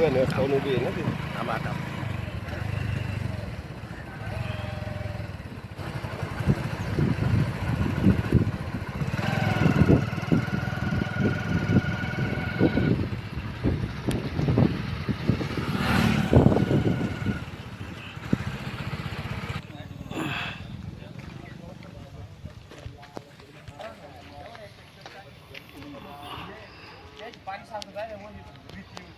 नव्याने पाहून उभी आहे ना ती थांबा आता पप्पू ये पप्पू नाही ते लय चिखल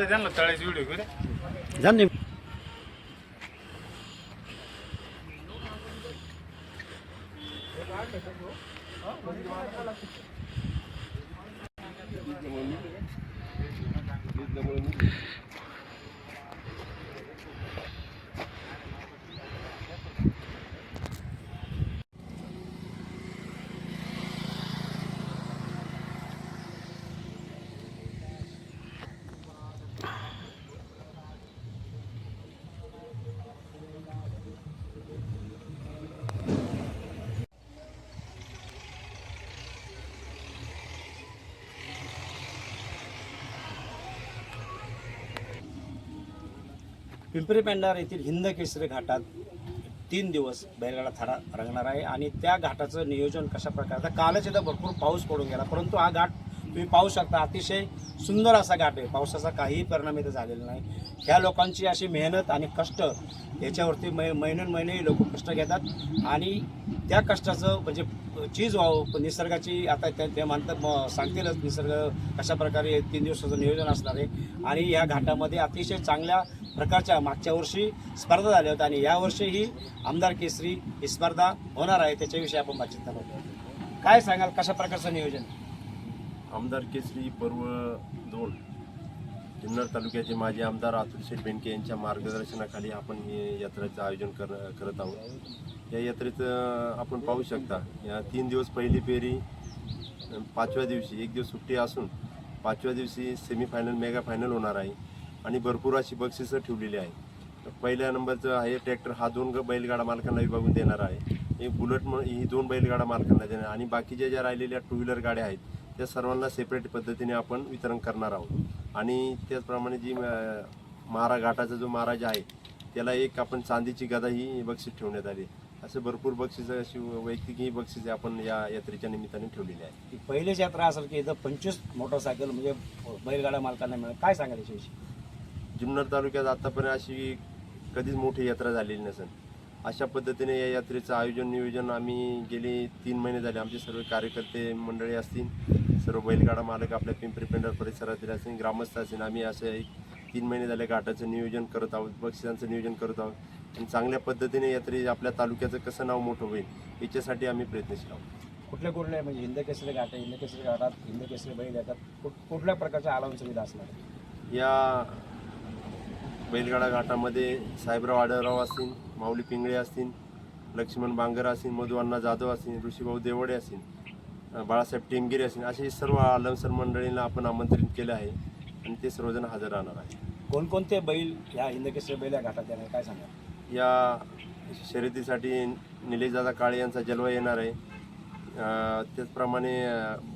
दे त्यांना तळायची व्हिडिओ घेऊ दे जाण भिजल्यामुळे निघलं का? पिंपरी पेंडार येथील हिंद केसरी घाटात तीन दिवस बैलगाडा थारा रंगणार आहे आणि त्या घाटाचं नियोजन कशा प्रकारे आता कालच इथं भरपूर पाऊस पडून गेला परंतु हा घाट तुम्ही पाहू शकता अतिशय सुंदर असा घाट आहे. पावसाचा काहीही परिणाम इथं झालेला नाही. ह्या लोकांची अशी मेहनत आणि कष्ट याच्यावरती मै महिनोन महिने लोक कष्ट घेतात आणि त्या कष्टाचं म्हणजे चीज व्हावं. निसर्गाची आता त्या ते मानतात म- सांगतीलच निसर्ग कशा प्रकारे तीन दिवसाचं नियोजन असणार आहे. आणि या घाटामध्ये अतिशय चांगल्या प्रकारच्या मागच्या वर्षी स्पर्धा झाल्या होत्या आणि यावर्षी ही आमदार केसरी ही स्पर्धा होणार आहे त्याच्याविषयी आपण बातचीत करतो काय सांगाल कशा प्रकारचं नियोजन? आमदार केसरी पर्व दोन. जुन्नर तालुक्याचे माजी आमदार अतुल शेठ बेनके यांच्या मार्गदर्शनाखाली आपण हे यात्रेचं आयोजन कर करत आहोत. या यात्रेचं आपण पाहू शकता या तीन दिवस पहिली फेरी पाचव्या दिवशी एक दिवस सुट्टी असून पाचव्या दिवशी सेमीफायनल मेगा फायनल होणार आहे. आणि भरपूर अशी बक्षिसं ठेवलेली आहे. पहिल्या नंबरचं आहे ट्रॅक्टर. हा दोन बैलगाडा मालकांना विभागून देणार आहे. एक बुलेट म- ही दोन बैलगाडा मालकांना देणार आणि बाकीच्या ज्या राहिलेल्या टू व्हीलर गाड्या आहेत त्या सर्वांना सेपरेट पद्धतीने आपण वितरण करणार आहोत. आणि त्याचप्रमाणे जी अं, मारा घाटाचा जो महाराज आहे त्याला एक आपण चांदीची गदा ही बक्षीस ठेवण्यात आली. असे भरपूर बक्षीस अशी वैयक्तिक ही बक्षिसे आपण या यात्रेच्या निमित्ताने ठेवलेली आहे पहिलीच यात्रा असेल की इथं पंचवीस मोटरसायकल म्हणजे बैलगाड्या मालकांना मिळेल. काय सांगायला याच्याविषयी? जुन्नर तालुक्यात आतापर्यंत अशी कधीच मोठी यात्रा झालेली नसेल. अशा पद्धतीने या यात्रेचं आयोजन नियोजन आम्ही गेले तीन महिने झाले. आमचे सर्व कार्यकर्ते मंडळी असतील सर्व बैलगाडा मालक आपल्या पिंपरी पेंढर परिसरातील असतील ग्रामस्थ असतील आम्ही असं एक तीन महिने झाले घाटाचं नियोजन करत आहोत बक्षिसांचं नियोजन करत आहोत. आणि चांगल्या पद्धतीने यात्रे आपल्या तालुक्याचं कसं नाव मोठं होईल याच्यासाठी आम्ही प्रयत्नशील आहोत. कुठले कुठले म्हणजे हिंद केसरी घाट आहे हिंद केसरी घाटात हिंद केसरी बैल येतात कुठ- कुठल्या प्रकारच्या आलावन सुविधा असणार? या बैलगाडा घाटामध्ये साहेबराव आढळराव असतील माऊली पिंगळे असतील लक्ष्मण बांगर असतील मधु अण्णा जाधव असतील ऋषीभाऊ देवडे असतील बाळासाहेब टेमगिरे असतील असे सर्व आलमसर मंडळींना आपण आमंत्रित केलं आहे आणि ते सर्वजण हजर राहणार आहे कोणकोणते बैल ह्या हिंद केसरी बैल या घाटात येणार? काय सांगाल? या शर्यतीसाठी निलेशदादा काळे यांचा जलवा येणार आहे. त्याचप्रमाणे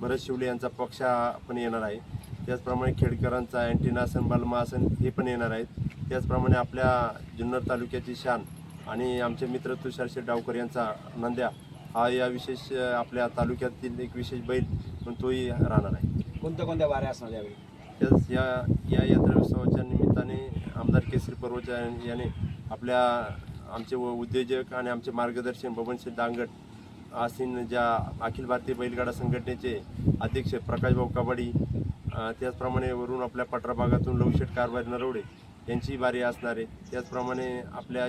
भरत शिवले यांचा पक्ष पण येणार आहे. त्याचप्रमाणे खेडकरांचा अँटीनासन बलमासन हे पण येणार आहेत. त्याचप्रमाणे आपल्या जुन्नर तालुक्याची शान आणि आमचे मित्र तुषार शेठ डावकर यांचा नंद्या हा या विशेष आपल्या तालुक्यातील एक विशेष बैल म्हणून तोही राहणार आहे. कोणत्या कोणत्या वाऱ्या असणार यावेळी? त्याच या या यात्रा उत्सवाच्या निमित्ताने आमदार केसरी पर्वच्या याने आपल्या आमचे व- उद्योजक आणि आमचे मार्गदर्शन बबनशेठ दांगट आसीन ज्या अखिल भारतीय बैलगाडा संघटनेचे अध्यक्ष प्रकाशभाऊ कबाडी त्याचप्रमाणे वरून आपल्या पटरा भागातून लवशेठ कारभारी नरवडे यांची बारी असणार आहे. त्याचप्रमाणे आपल्या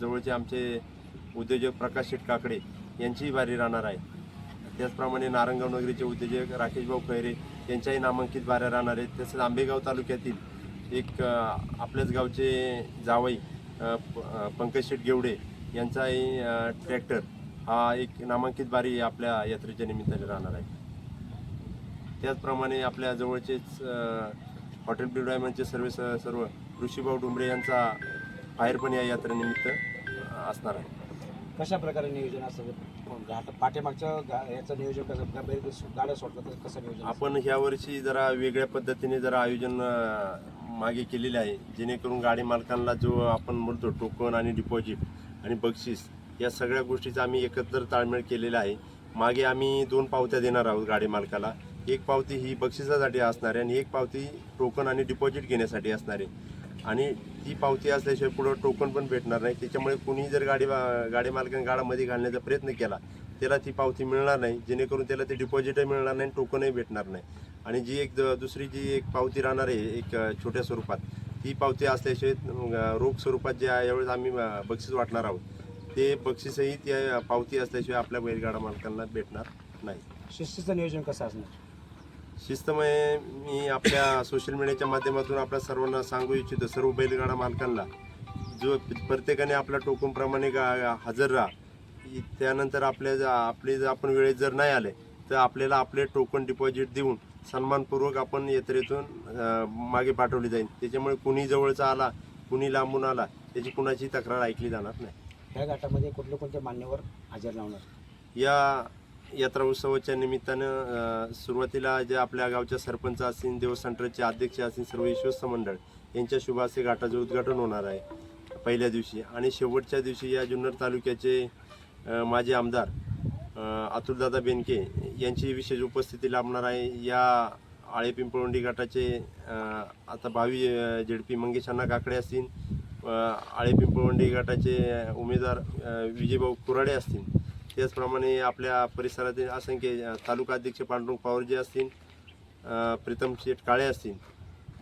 जवळचे आमचे उद्योजक प्रकाश शेटकाकडे यांचीही बारी राहणार आहे. त्याचप्रमाणे नारंगाव नगरीचे उद्योजक राकेशभाऊ खैरे यांच्याही नामांकित बाऱ्या राहणार आहेत. तसेच आंबेगाव तालुक्यातील एक आपल्याच गावचे जावई प- पंकज शेठ गेवडे यांचाही ट्रॅक्टर हा एक नामांकित बारी आपल्या यात्रेच्या निमित्ताने राहणार आहे. त्याचप्रमाणे आपल्या जवळचेच हॉटेल ब्ल्यू डायमंडचे सर्व सर्व ऋषीभाऊ डुंबरे यांचा बाहेर पण या यात्रेनिमित्त असणार आहे. कशा प्रकारे नियोजन असतं घाट पाठीमागच्या गा- याचं नियोजन कसं? बैल गाड्या सोडतात तर कसं नियोजन असतं? आपण ह्या वर्षी जरा वेगळ्या पद्धतीने जरा आयोजन अ, मागे केलेले आहे. जेणेकरून गाडी मालकांना जो आपण म्हणतो टोकन आणि डिपॉझिट आणि बक्षीस या सगळ्या गोष्टीचा आम्ही एकत्र ताळमेळ केलेला आहे. मागे आम्ही दोन पावत्या देणार आहोत गाडी मालकाला. एक पावती ही बक्षिसासाठी असणार आहे आणि एक पावती टोकन आणि डिपॉझिट घेण्यासाठी असणार. आहे आणि ती पावती असल्याशिवाय पुढं टोकन पण भेटणार नाही. त्याच्यामुळे कुणी जर गाडी गाडी मालकाने गाडामध्ये घालण्याचा प्रयत्न केला त्याला ती पावती मिळणार नाही. जेणेकरून त्याला ते डिपॉझिटही मिळणार नाही टोकनही भेटणार नाही. आणि जी एक द- दुसरी जी एक पावती राहणार आहे एक छोट्या स्वरूपात ती पावती असल्याशिवाय रोख स्वरूपात जे आहे, यावेळेस आम्ही बक्षीस वाटणार आहोत ते बक्षीसही त्या पावती असल्याशिवाय आपल्या बैलगाडा मालकांना भेटणार नाही. शिस्तीचं नियोजन कसं असणार? शिस्तमय मी आपल्या सोशल मीडियाच्या माध्यमातून आपल्या सर्वांना सांगू इच्छितो सर्व बैलगाडा मालकांना. जो प्रत्येकाने आपल्या टोकनप्रमाणे गा हजर राहा. त्यानंतर आपल्या ज- आपले जर आपण वेळेत जर नाही आले तर आपल्याला आपले टोकन डिपॉझिट देऊन सन्मानपूर्वक आपण यात्रेतून मागे पाठवली जाईल. त्याच्यामुळे कुणी जवळचा आला कुणी लांबून आला त्याची कुणाची तक्रार ऐकली जाणार नाही. ह्या घाटामध्ये कुठले कोणते मान्यवर हजर लावणार या यात्रा उत्सवाच्या निमित्तानं सुरुवातीला जे आपल्या गावच्या सरपंच असतील देवस्थान ट्रस्टचे अध्यक्ष असतील सर्व विश्वस्त मंडळ यांच्या शुभासे घाटाचं उद्घाटन होणार आहे पहिल्या दिवशी. आणि शेवटच्या दिवशी या जुन्नर तालुक्याचे माजी आमदार अतुलदादा बेनके यांची विशेष उपस्थिती लाभणार आहे. या आळे पिंपळोंडी गटाचे आता भावी झेडपी मंगेश काकडे असतील आळे पिंपळवंडी गटाचे उमेदवार विजयभाऊ कुराडे असतील त्याचप्रमाणे आपल्या परिसरातील असंख्य तालुका अध्यक्ष पांडुरंग पवारजी असतील प्रीतम शेठ काळे असतील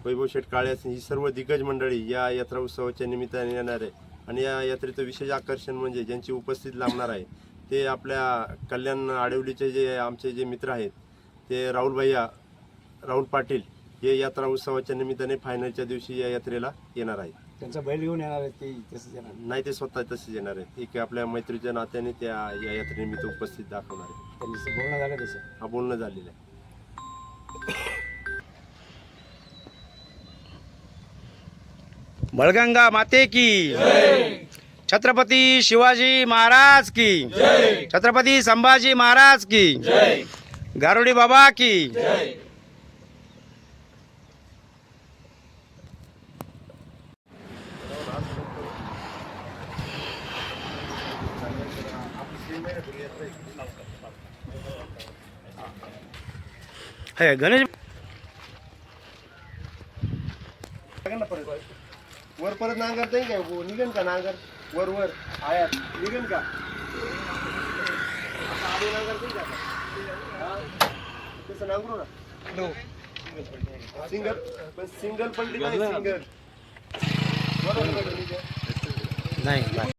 वैभव शेठ काळे असतील ही सर्व दिग्गज मंडळी या यात्रा उत्सवाच्या निमित्ताने येणार आहे. आणि या यात्रेचं विशेष आकर्षण म्हणजे ज्यांची उपस्थिती लाभणार आहे ते आपल्या कल्याण आडवलीचे जे आमचे जे मित्र आहेत ते राहुल भैया राहुल पाटील हे यात्रा उत्सवाच्या निमित्ताने फायनलच्या दिवशी या यात्रेला येणार आहेत. त्यांचा बैल घेऊन येणार आहे ते तसंच येणार नाही ते स्वतः तसेच येणार आहेत. एक आपल्या मैत्रीच्या नात्याने त्या या यात्रेनिमित्त उपस्थित दाखवणार आहे त्यांनी बोलणं झालं तसं. हा बोलणं झालेलं आहे. बळगंगा माते की छत्रपती शिवाजी महाराज की छत्रपती संभाजी महाराज की गारुडी बाबा की हे गणेश वर परत नांगर नाही काय? हो, निघेन का नांगर? वर वर. आयात. निघेन का? आता आधी नांगर नाही का? तसं नांगरू ना. सिंगल पण सिंगल पलटी नाही सिंगल? नाही.